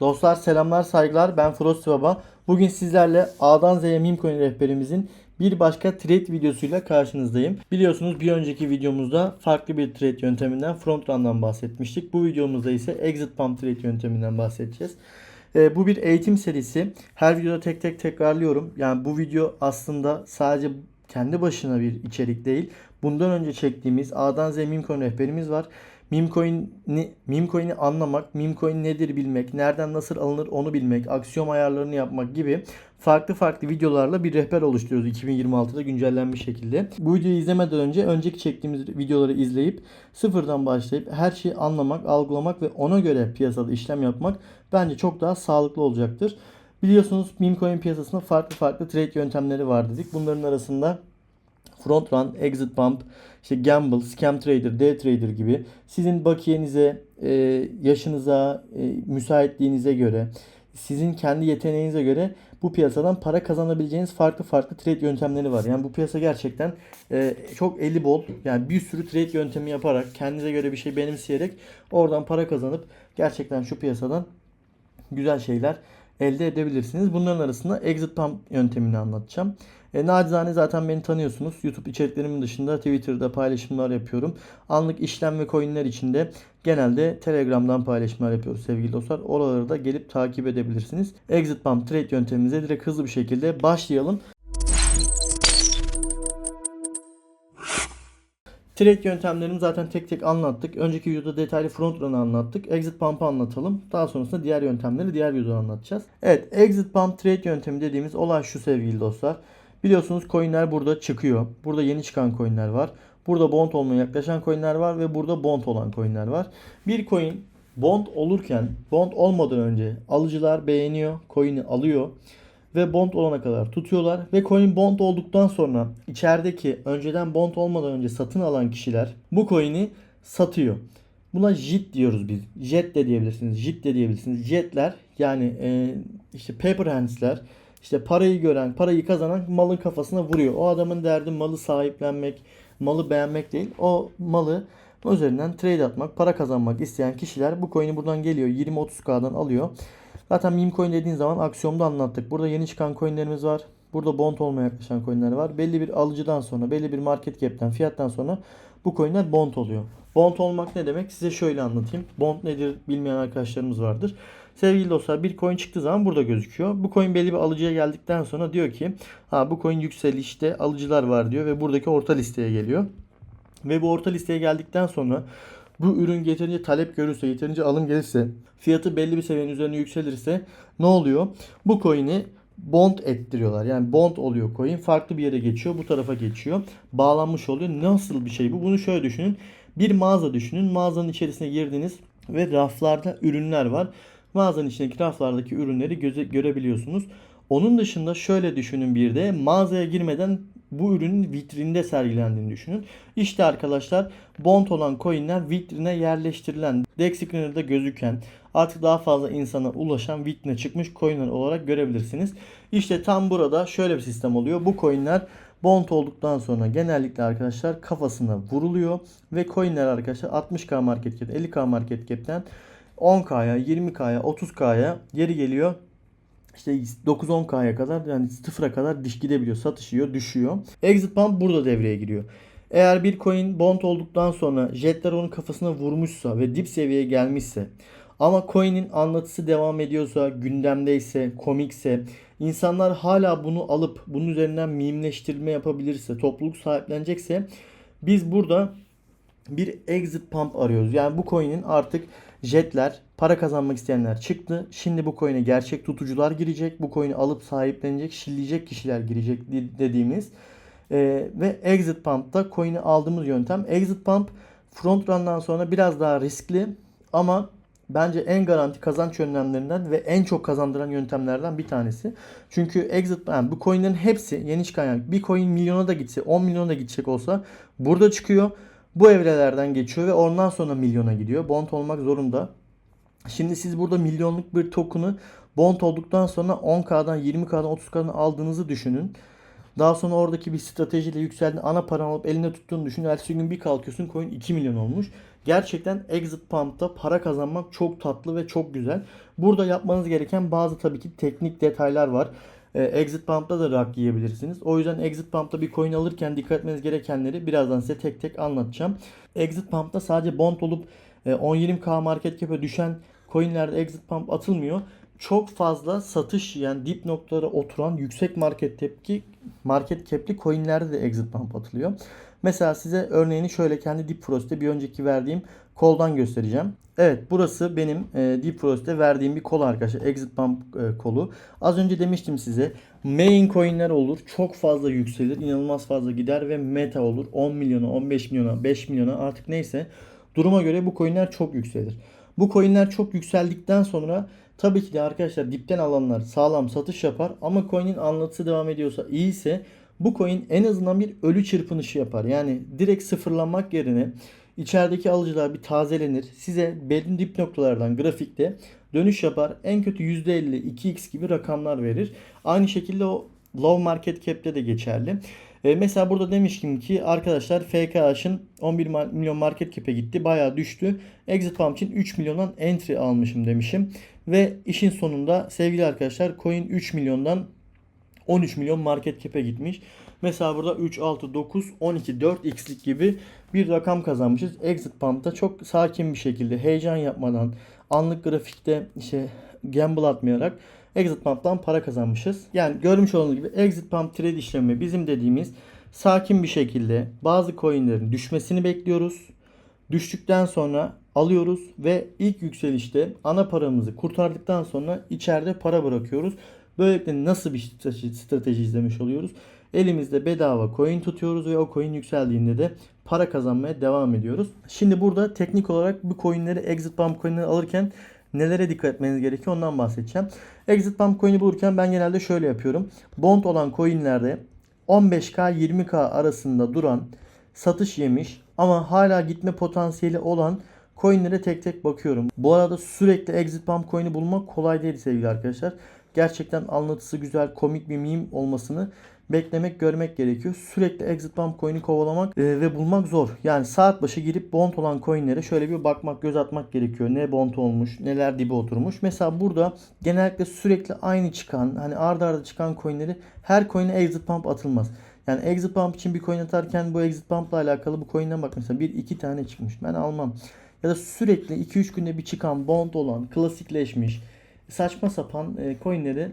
Dostlar selamlar saygılar ben Frosty Baba. Bugün sizlerle A'dan Z'ye Meme rehberimizin bir başka trade videosuyla karşınızdayım. Biliyorsunuz bir önceki videomuzda farklı bir trade yönteminden front run'dan bahsetmiştik. Bu videomuzda ise exit pump trade yönteminden bahsedeceğiz. Ee, bu bir eğitim serisi. Her videoda tek tek tekrarlıyorum. Yani bu video aslında sadece kendi başına bir içerik değil. Bundan önce çektiğimiz A'dan Z Meme rehberimiz var. Memecoin'i Memecoin'i anlamak, Memecoin nedir bilmek, nereden nasıl alınır onu bilmek, aksiyon ayarlarını yapmak gibi farklı farklı videolarla bir rehber oluşturuyoruz 2026'da güncellenmiş şekilde. Bu videoyu izlemeden önce önceki çektiğimiz videoları izleyip sıfırdan başlayıp her şeyi anlamak, algılamak ve ona göre piyasada işlem yapmak bence çok daha sağlıklı olacaktır. Biliyorsunuz Memecoin piyasasında farklı farklı trade yöntemleri var dedik. Bunların arasında front run, exit pump, işte gamble, scam trader, day trader gibi sizin bakiyenize, e, yaşınıza, e, müsaitliğinize göre, sizin kendi yeteneğinize göre bu piyasadan para kazanabileceğiniz farklı farklı trade yöntemleri var. Yani bu piyasa gerçekten e, çok eli bol. Yani bir sürü trade yöntemi yaparak, kendinize göre bir şey benimseyerek oradan para kazanıp gerçekten şu piyasadan güzel şeyler elde edebilirsiniz. Bunların arasında exit pump yöntemini anlatacağım. E, nacizane zaten beni tanıyorsunuz. YouTube içeriklerimin dışında Twitter'da paylaşımlar yapıyorum. Anlık işlem ve coinler içinde genelde Telegram'dan paylaşımlar yapıyoruz sevgili dostlar. Oraları da gelip takip edebilirsiniz. Exit pump trade yöntemimize direkt hızlı bir şekilde başlayalım. Trade yöntemlerimi zaten tek tek anlattık. Önceki videoda detaylı front run'ı anlattık. Exit pump'ı anlatalım. Daha sonrasında diğer yöntemleri diğer videoda anlatacağız. Evet, exit pump trade yöntemi dediğimiz olay şu sevgili dostlar. Biliyorsunuz coinler burada çıkıyor. Burada yeni çıkan coinler var. Burada bond olmaya yaklaşan coinler var ve burada bond olan coinler var. Bir coin bond olurken bond olmadan önce alıcılar beğeniyor, coin'i alıyor ve bond olana kadar tutuyorlar ve coin bond olduktan sonra içerideki önceden bond olmadan önce satın alan kişiler bu coin'i satıyor. Buna JIT diyoruz biz. Jet de diyebilirsiniz. JIT de diyebilirsiniz. Jetler yani e, işte paper hands'ler işte parayı gören, parayı kazanan malın kafasına vuruyor. O adamın derdi malı sahiplenmek, malı beğenmek değil. O malı üzerinden trade atmak, para kazanmak isteyen kişiler bu coin'i buradan geliyor. 20-30k'dan alıyor. Zaten meme coin dediğin zaman aksiyonda anlattık. Burada yeni çıkan coinlerimiz var. Burada bond olmaya yaklaşan coinler var. Belli bir alıcıdan sonra, belli bir market cap'ten, fiyattan sonra bu coinler bond oluyor. Bond olmak ne demek? Size şöyle anlatayım. Bond nedir bilmeyen arkadaşlarımız vardır. Sevgili dostlar bir coin çıktığı zaman burada gözüküyor. Bu coin belli bir alıcıya geldikten sonra diyor ki ha bu coin yükselişte alıcılar var diyor ve buradaki orta listeye geliyor. Ve bu orta listeye geldikten sonra bu ürün yeterince talep görürse, yeterince alım gelirse, fiyatı belli bir seviyenin üzerine yükselirse ne oluyor? Bu coin'i bond ettiriyorlar. Yani bond oluyor coin. Farklı bir yere geçiyor. Bu tarafa geçiyor. Bağlanmış oluyor. Nasıl bir şey bu? Bunu şöyle düşünün. Bir mağaza düşünün. Mağazanın içerisine girdiniz ve raflarda ürünler var. Mağazanın içindeki raflardaki ürünleri göze, görebiliyorsunuz. Onun dışında şöyle düşünün bir de mağazaya girmeden bu ürünün vitrinde sergilendiğini düşünün. İşte arkadaşlar bond olan coinler vitrine yerleştirilen, screener'da gözüken, artık daha fazla insana ulaşan vitrine çıkmış coinler olarak görebilirsiniz. İşte tam burada şöyle bir sistem oluyor. Bu coinler bond olduktan sonra genellikle arkadaşlar kafasına vuruluyor ve coinler arkadaşlar 60k market cap, 50k market cap'ten 10K'ya, 20K'ya, 30K'ya geri geliyor. İşte 9-10K'ya kadar yani sıfıra kadar diş gidebiliyor. Satışıyor, düşüyor. Exit pump burada devreye giriyor. Eğer bir coin bond olduktan sonra jetler onun kafasına vurmuşsa ve dip seviyeye gelmişse ama coin'in anlatısı devam ediyorsa, gündemdeyse, komikse, insanlar hala bunu alıp bunun üzerinden mimleştirme yapabilirse, topluluk sahiplenecekse biz burada bir exit pump arıyoruz. Yani bu coin'in artık jetler, para kazanmak isteyenler çıktı. Şimdi bu coin'e gerçek tutucular girecek. Bu coin'i alıp sahiplenecek, şilleyecek kişiler girecek dediğimiz. Ee, ve exit pump'ta coin'i aldığımız yöntem. Exit pump front run'dan sonra biraz daha riskli ama bence en garanti kazanç yöntemlerinden ve en çok kazandıran yöntemlerden bir tanesi. Çünkü exit yani bu coin'lerin hepsi yeni çıkan yani bir coin milyona da gitse 10 milyona da gidecek olsa burada çıkıyor bu evrelerden geçiyor ve ondan sonra milyona gidiyor. Bond olmak zorunda. Şimdi siz burada milyonluk bir token'ı bond olduktan sonra 10K'dan 20K'dan 30K'dan aldığınızı düşünün. Daha sonra oradaki bir stratejiyle yükseldin. Ana paranı alıp eline tuttuğunu düşün. Ertesi gün bir kalkıyorsun coin 2 milyon olmuş. Gerçekten exit pump'ta para kazanmak çok tatlı ve çok güzel. Burada yapmanız gereken bazı tabii ki teknik detaylar var. Ee, exit pump'ta da rak yiyebilirsiniz. O yüzden exit pump'ta bir coin alırken dikkat etmeniz gerekenleri birazdan size tek tek anlatacağım. Exit pump'ta sadece bond olup 10-20k market cap'e düşen coinlerde exit pump atılmıyor. Çok fazla satış yani dip noktalara oturan yüksek market tepki market cap'li coinlerde de exit pump atılıyor. Mesela size örneğini şöyle kendi Deep Frost'te bir önceki verdiğim koldan göstereceğim. Evet burası benim e, Deep Frost'te verdiğim bir kol arkadaşlar. Exit Pump e, kolu. Az önce demiştim size main coinler olur. Çok fazla yükselir. inanılmaz fazla gider ve meta olur. 10 milyona, 15 milyona, 5 milyona artık neyse. Duruma göre bu coinler çok yükselir. Bu coinler çok yükseldikten sonra tabii ki de arkadaşlar dipten alanlar sağlam satış yapar. Ama coin'in anlatısı devam ediyorsa iyiyse bu coin en azından bir ölü çırpınışı yapar. Yani direkt sıfırlanmak yerine içerideki alıcılar bir tazelenir. Size belli dip noktalardan grafikte dönüş yapar. En kötü %50, 2x gibi rakamlar verir. Aynı şekilde o low market cap'te de geçerli. E, mesela burada demiştim ki arkadaşlar FKH'ın 11 milyon market cap'e gitti. Bayağı düştü. Exit pump için 3 milyondan entry almışım demişim. Ve işin sonunda sevgili arkadaşlar coin 3 milyondan 13 milyon market cap'e gitmiş. Mesela burada 3, 6, 9, 12, 4x'lik gibi bir rakam kazanmışız. Exit pump'ta çok sakin bir şekilde heyecan yapmadan anlık grafikte işte gamble atmayarak exit pump'tan para kazanmışız. Yani görmüş olduğunuz gibi exit pump trade işlemi bizim dediğimiz sakin bir şekilde bazı coinlerin düşmesini bekliyoruz. Düştükten sonra alıyoruz ve ilk yükselişte ana paramızı kurtardıktan sonra içeride para bırakıyoruz. Böylelikle nasıl bir strateji, izlemiş oluyoruz? Elimizde bedava coin tutuyoruz ve o coin yükseldiğinde de para kazanmaya devam ediyoruz. Şimdi burada teknik olarak bu coinleri exit pump coinleri alırken nelere dikkat etmeniz gerekiyor ondan bahsedeceğim. Exit pump coin'i bulurken ben genelde şöyle yapıyorum. Bond olan coinlerde 15k 20k arasında duran satış yemiş ama hala gitme potansiyeli olan coinlere tek tek bakıyorum. Bu arada sürekli exit pump coin'i bulmak kolay değil sevgili arkadaşlar. Gerçekten anlatısı güzel, komik bir meme olmasını beklemek, görmek gerekiyor. Sürekli exit pump coin'i kovalamak e, ve bulmak zor. Yani saat başı girip bond olan coin'lere şöyle bir bakmak, göz atmak gerekiyor. Ne bond olmuş, neler dibe oturmuş. Mesela burada genellikle sürekli aynı çıkan, hani arda arda çıkan coin'leri her coin'e exit pump atılmaz. Yani exit pump için bir coin atarken bu exit pump ile alakalı bu coin'den bak mesela bir iki tane çıkmış. Ben almam. Ya da sürekli 2-3 günde bir çıkan bond olan, klasikleşmiş, saçma sapan e, coinleri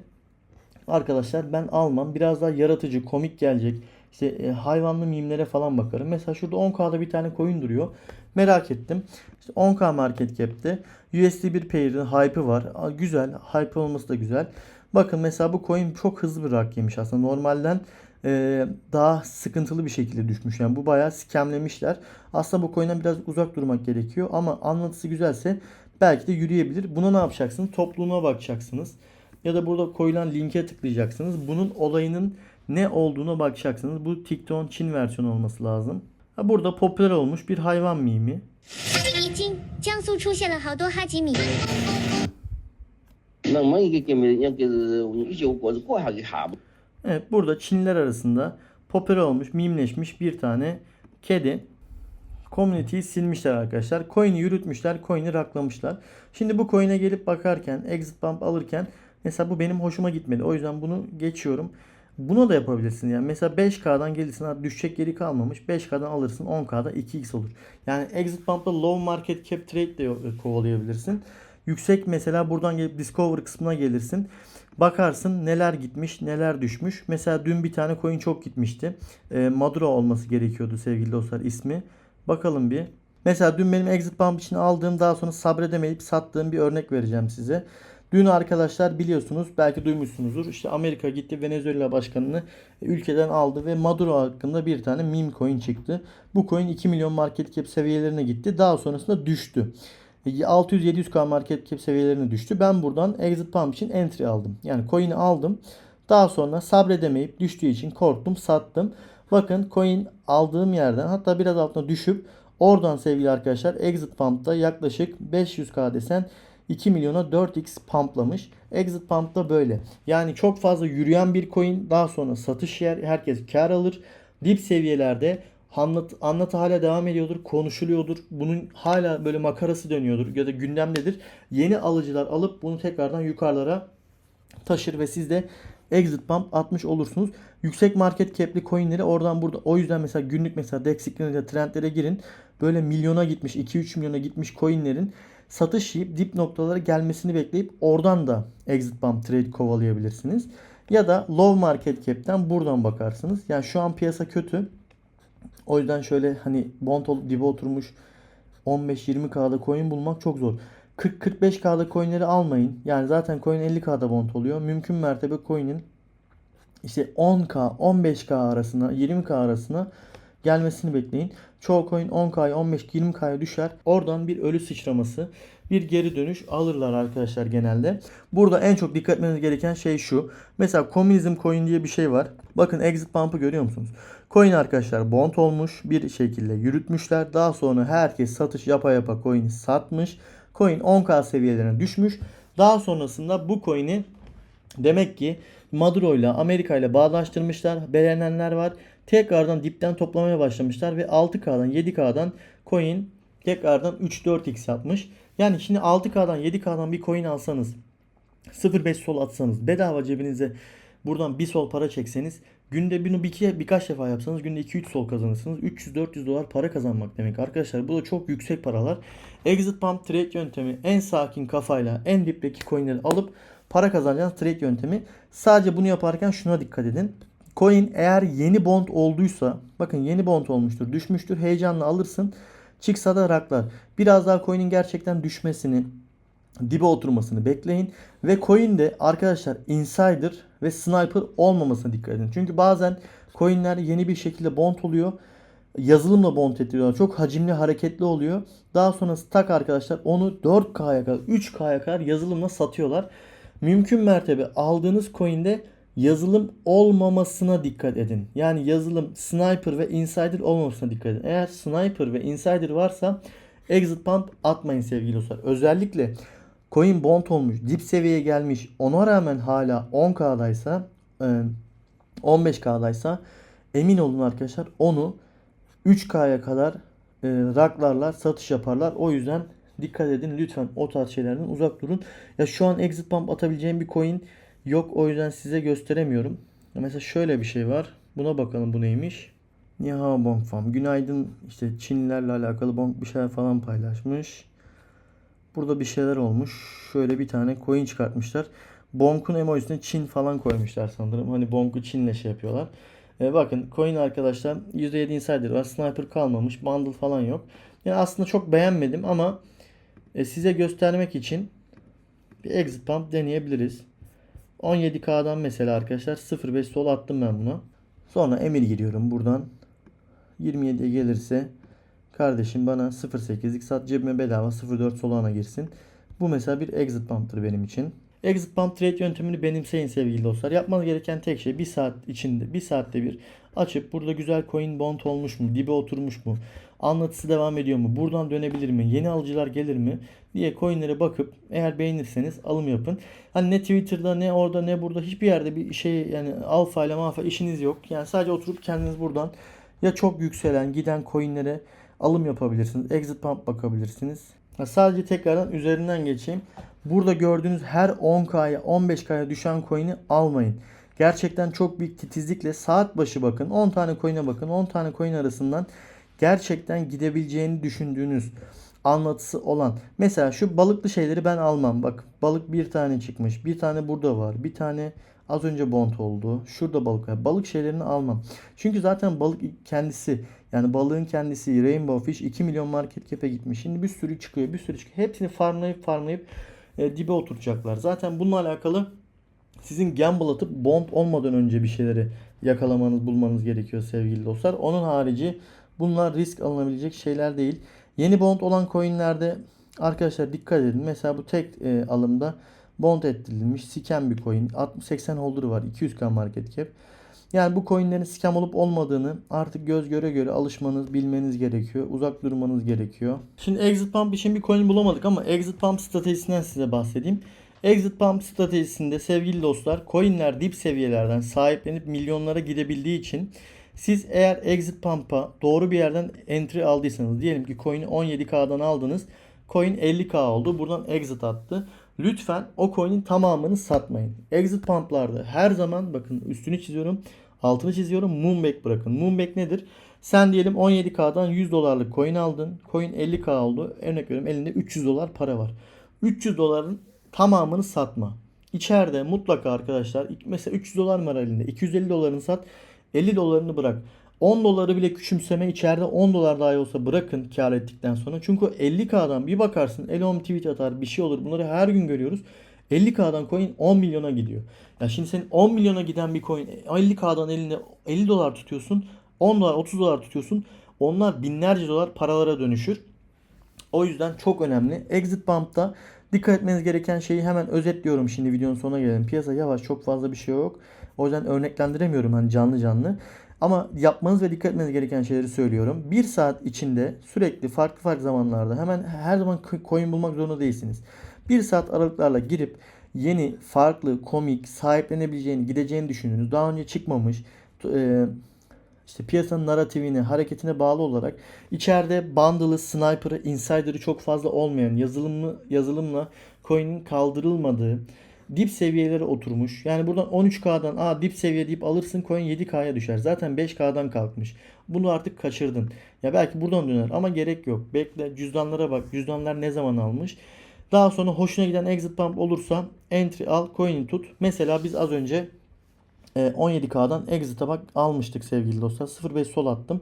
arkadaşlar ben almam. Biraz daha yaratıcı, komik gelecek. İşte e, hayvanlı mimlere falan bakarım. Mesela şurada 10K'da bir tane coin duruyor. Merak ettim. İşte 10K market cap'te USD bir pair'in hype'ı var. Güzel. Hype olması da güzel. Bakın mesela bu coin çok hızlı bir rak yemiş aslında. Normalden e, daha sıkıntılı bir şekilde düşmüş. Yani bu bayağı skemlemişler. Aslında bu coin'den biraz uzak durmak gerekiyor. Ama anlatısı güzelse belki de yürüyebilir. Buna ne yapacaksınız? Topluluğuna bakacaksınız ya da burada koyulan linke tıklayacaksınız. Bunun olayının ne olduğuna bakacaksınız. Bu TikTok'un Çin versiyonu olması lazım. Ha burada popüler olmuş bir hayvan mimi. Evet burada Çinler arasında popüler olmuş, mimleşmiş bir tane kedi. Community'yi silmişler arkadaşlar. Coin'i yürütmüşler, coin'i raklamışlar. Şimdi bu coin'e gelip bakarken, exit bump alırken mesela bu benim hoşuma gitmedi. O yüzden bunu geçiyorum. Buna da yapabilirsin yani. Mesela 5K'dan gelirsin düşecek geri kalmamış. 5K'dan alırsın 10K'da 2x olur. Yani exit pump'ta low market cap trade de kovalayabilirsin. Yüksek mesela buradan gelip discover kısmına gelirsin. Bakarsın neler gitmiş neler düşmüş. Mesela dün bir tane coin çok gitmişti. E, Maduro olması gerekiyordu sevgili dostlar ismi. Bakalım bir. Mesela dün benim exit pump için aldığım daha sonra sabredemeyip sattığım bir örnek vereceğim size. Dün arkadaşlar biliyorsunuz belki duymuşsunuzdur. İşte Amerika gitti Venezuela başkanını ülkeden aldı ve Maduro hakkında bir tane meme coin çıktı. Bu coin 2 milyon market cap seviyelerine gitti. Daha sonrasında düştü. 600-700k market cap seviyelerine düştü. Ben buradan exit pump için entry aldım. Yani coin'i aldım. Daha sonra sabredemeyip düştüğü için korktum sattım. Bakın coin aldığım yerden hatta biraz altına düşüp oradan sevgili arkadaşlar exit pump'ta yaklaşık 500k desen 2 milyona 4x pumplamış. Exit pump da böyle. Yani çok fazla yürüyen bir coin daha sonra satış yer. Herkes kar alır. Dip seviyelerde anlat, anlatı hala devam ediyordur. Konuşuluyordur. Bunun hala böyle makarası dönüyordur ya da gündemdedir. Yeni alıcılar alıp bunu tekrardan yukarılara taşır ve siz de exit pump atmış olursunuz. Yüksek market cap'li coinleri oradan burada. O yüzden mesela günlük mesela Dexic'lere trendlere girin. Böyle milyona gitmiş 2-3 milyona gitmiş coinlerin satış yiyip dip noktalara gelmesini bekleyip oradan da exit pump trade kovalayabilirsiniz. Ya da low market cap'ten buradan bakarsınız. Yani şu an piyasa kötü. O yüzden şöyle hani bond olup dibe oturmuş 15-20K'da coin bulmak çok zor. 40-45K'da coinleri almayın. Yani zaten coin 50K'da bond oluyor. Mümkün mertebe coin'in işte 10K, 15K arasına, 20K arasına gelmesini bekleyin. Çoğu coin 10K'ya, 15-20K'ya düşer. Oradan bir ölü sıçraması, bir geri dönüş alırlar arkadaşlar genelde. Burada en çok dikkat etmeniz gereken şey şu. Mesela komünizm coin diye bir şey var. Bakın exit pump'ı görüyor musunuz? Coin arkadaşlar bond olmuş bir şekilde yürütmüşler. Daha sonra herkes satış yapa yapa coin'i satmış. Coin 10k seviyelerine düşmüş. Daha sonrasında bu coin'i demek ki Maduro ile Amerika ile bağdaştırmışlar. Beğenenler var. Tekrardan dipten toplamaya başlamışlar ve 6K'dan 7K'dan coin tekrardan 3-4x yapmış. Yani şimdi 6K'dan 7K'dan bir coin alsanız 0.5 sol atsanız bedava cebinize buradan bir sol para çekseniz günde bunu bir iki, birkaç defa yapsanız günde 2-3 sol kazanırsınız. 300-400 dolar para kazanmak demek arkadaşlar. Bu da çok yüksek paralar. Exit pump trade yöntemi en sakin kafayla en dipteki coinleri alıp para kazanacağınız trade yöntemi. Sadece bunu yaparken şuna dikkat edin. Coin eğer yeni bond olduysa bakın yeni bond olmuştur düşmüştür heyecanla alırsın. Çıksa da raklar. Biraz daha coin'in gerçekten düşmesini dibe oturmasını bekleyin. Ve coin'de arkadaşlar insider ve sniper olmamasına dikkat edin. Çünkü bazen coin'ler yeni bir şekilde bond oluyor. Yazılımla bond ettiriyorlar. Çok hacimli hareketli oluyor. Daha sonra tak arkadaşlar onu 4K'ya kadar 3K'ya kadar yazılımla satıyorlar. Mümkün mertebe aldığınız coin'de yazılım olmamasına dikkat edin. Yani yazılım sniper ve insider olmamasına dikkat edin. Eğer sniper ve insider varsa exit pump atmayın sevgili dostlar. Özellikle coin bond olmuş, dip seviyeye gelmiş. Ona rağmen hala 10K'daysa, e, 15K'daysa emin olun arkadaşlar onu 3K'ya kadar e, raklarlar, satış yaparlar. O yüzden dikkat edin lütfen o tarz şeylerden uzak durun. Ya şu an exit pump atabileceğim bir coin yok. O yüzden size gösteremiyorum. Mesela şöyle bir şey var. Buna bakalım bu neymiş. Niha Bong Farm. Günaydın işte Çinlilerle alakalı Bong bir şeyler falan paylaşmış. Burada bir şeyler olmuş. Şöyle bir tane coin çıkartmışlar. Bonk'un emojisine Çin falan koymuşlar sanırım. Hani Bonk'u Çin'le şey yapıyorlar. E, bakın coin arkadaşlar %7 insider var. Sniper kalmamış. Bundle falan yok. Yani aslında çok beğenmedim ama e, size göstermek için bir exit pump deneyebiliriz. 17K'dan mesela arkadaşlar 0.5 sol attım ben buna. Sonra emir giriyorum buradan. 27'ye gelirse kardeşim bana 0.8'lik sat cebime bedava 0.4 solana girsin. Bu mesela bir exit pump'tır benim için. Exit pump trade yöntemini benimseyin sevgili dostlar. Yapmanız gereken tek şey bir saat içinde, bir saatte bir açıp burada güzel coin bond olmuş mu, dibe oturmuş mu, anlatısı devam ediyor mu, buradan dönebilir mi, yeni alıcılar gelir mi diye coinlere bakıp eğer beğenirseniz alım yapın. Hani ne Twitter'da ne orada ne burada hiçbir yerde bir şey yani alfa ile mafa işiniz yok. Yani sadece oturup kendiniz buradan ya çok yükselen giden coinlere alım yapabilirsiniz. Exit pump bakabilirsiniz. Ha, sadece tekrardan üzerinden geçeyim. Burada gördüğünüz her 10K'ya 15K'ya düşen coin'i almayın. Gerçekten çok büyük titizlikle saat başı bakın. 10 tane coin'e bakın. 10 tane coin arasından gerçekten gidebileceğini düşündüğünüz anlatısı olan. Mesela şu balıklı şeyleri ben almam. Bak balık bir tane çıkmış. Bir tane burada var. Bir tane az önce bond oldu. Şurada balık var. Balık şeylerini almam. Çünkü zaten balık kendisi yani balığın kendisi Rainbow Fish 2 milyon market cap'e gitmiş. Şimdi bir sürü çıkıyor. Bir sürü çıkıyor. Hepsini farmlayıp farmlayıp e, dibe oturacaklar. Zaten bununla alakalı sizin gamble atıp bond olmadan önce bir şeyleri yakalamanız, bulmanız gerekiyor sevgili dostlar. Onun harici bunlar risk alınabilecek şeyler değil. Yeni bond olan coinlerde arkadaşlar dikkat edin. Mesela bu tek e, alımda bond ettirilmiş siken bir coin. 60-80 holder var. 200k market cap. Yani bu coinlerin scam olup olmadığını artık göz göre göre alışmanız, bilmeniz gerekiyor. Uzak durmanız gerekiyor. Şimdi Exit Pump için bir coin bulamadık ama Exit Pump stratejisinden size bahsedeyim. Exit Pump stratejisinde sevgili dostlar coinler dip seviyelerden sahiplenip milyonlara gidebildiği için siz eğer Exit Pump'a doğru bir yerden entry aldıysanız diyelim ki coin'i 17K'dan aldınız. Coin 50K oldu. Buradan exit attı. Lütfen o coin'in tamamını satmayın. Exit pump'larda her zaman bakın üstünü çiziyorum. Altını çiziyorum. Moonback bırakın. Moonback nedir? Sen diyelim 17K'dan 100 dolarlık coin aldın. Coin 50K oldu. Örnek veriyorum elinde 300 dolar para var. 300 doların tamamını satma. İçeride mutlaka arkadaşlar mesela 300 dolar var elinde. 250 dolarını sat. 50 dolarını bırak. 10 doları bile küçümseme içeride 10 dolar dahi olsa bırakın kar ettikten sonra. Çünkü 50k'dan bir bakarsın Elon tweet atar bir şey olur bunları her gün görüyoruz. 50k'dan coin 10 milyona gidiyor. Ya şimdi senin 10 milyona giden bir coin 50k'dan elinde 50 dolar tutuyorsun. 10 dolar 30 dolar tutuyorsun. Onlar binlerce dolar paralara dönüşür. O yüzden çok önemli. Exit Pump'ta dikkat etmeniz gereken şeyi hemen özetliyorum şimdi videonun sonuna gelelim. Piyasa yavaş çok fazla bir şey yok. O yüzden örneklendiremiyorum hani canlı canlı. Ama yapmanız ve dikkat etmeniz gereken şeyleri söylüyorum. Bir saat içinde sürekli farklı farklı zamanlarda hemen her zaman coin bulmak zorunda değilsiniz. Bir saat aralıklarla girip yeni, farklı, komik, sahiplenebileceğini, gideceğini düşündüğünüz, daha önce çıkmamış, e, işte piyasanın naratifine, hareketine bağlı olarak içeride bundle'ı, sniper'ı, insider'ı çok fazla olmayan yazılımlı yazılımla coin'in kaldırılmadığı dip seviyelere oturmuş. Yani buradan 13K'dan aa dip seviye deyip alırsın coin 7K'ya düşer. Zaten 5K'dan kalkmış. Bunu artık kaçırdın. Ya belki buradan döner ama gerek yok. Bekle cüzdanlara bak. Cüzdanlar ne zaman almış. Daha sonra hoşuna giden exit pump olursa entry al coin'i tut. Mesela biz az önce 17K'dan exit'a bak almıştık sevgili dostlar. 0.5 sol attım.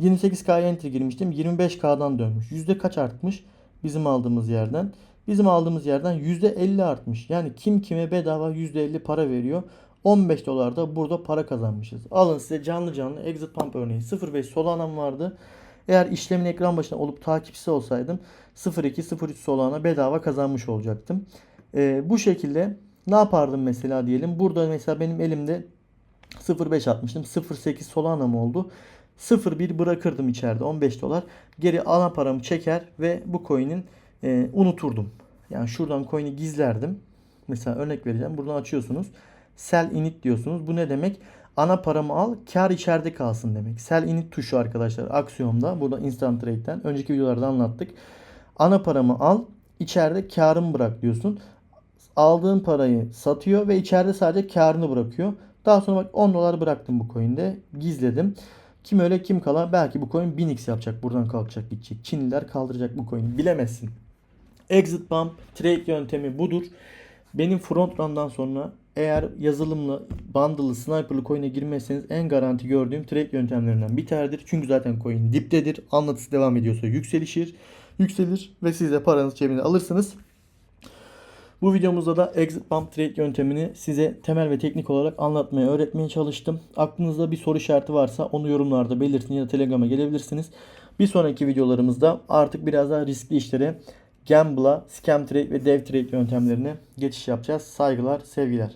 28K'ya entry girmiştim. 25K'dan dönmüş. Yüzde kaç artmış? Bizim aldığımız yerden. Bizim aldığımız yerden %50 artmış. Yani kim kime bedava %50 para veriyor. 15 dolar da burada para kazanmışız. Alın size canlı canlı exit pump örneği. 0.5 Solana'm vardı. Eğer işlemin ekran başında olup takipçisi olsaydım 0.2 0.3 Solana bedava kazanmış olacaktım. Ee, bu şekilde ne yapardım mesela diyelim. Burada mesela benim elimde 0.5 atmıştım. 0.8 Solana'm oldu. 0.1 bırakırdım içeride 15 dolar. Geri ana paramı çeker ve bu coin'in e, unuturdum. Yani şuradan coin'i gizlerdim. Mesela örnek vereceğim. Buradan açıyorsunuz. Sell init diyorsunuz. Bu ne demek? Ana paramı al, kar içeride kalsın demek. Sell init tuşu arkadaşlar Aksiyon'da. Burada Instant Trade'den. Önceki videolarda anlattık. Ana paramı al, içeride karımı bırak diyorsun. Aldığın parayı satıyor ve içeride sadece karını bırakıyor. Daha sonra bak 10 dolar bıraktım bu coin'de. Gizledim. Kim öyle kim kala belki bu coin 1000x yapacak. Buradan kalkacak gidecek. Çinliler kaldıracak bu coin'i. Bilemezsin. Exit pump trade yöntemi budur. Benim front run'dan sonra eğer yazılımlı, bundle'lı, sniper'lı coin'e girmezseniz en garanti gördüğüm trade yöntemlerinden bir tanedir. Çünkü zaten coin diptedir. Anlatısı devam ediyorsa yükselişir. Yükselir ve siz de paranızı cebine alırsınız. Bu videomuzda da exit pump trade yöntemini size temel ve teknik olarak anlatmaya, öğretmeye çalıştım. Aklınızda bir soru işareti varsa onu yorumlarda belirtin ya da Telegram'a gelebilirsiniz. Bir sonraki videolarımızda artık biraz daha riskli işlere, gamble'a, scam trade ve dev trade yöntemlerine geçiş yapacağız. Saygılar, sevgiler.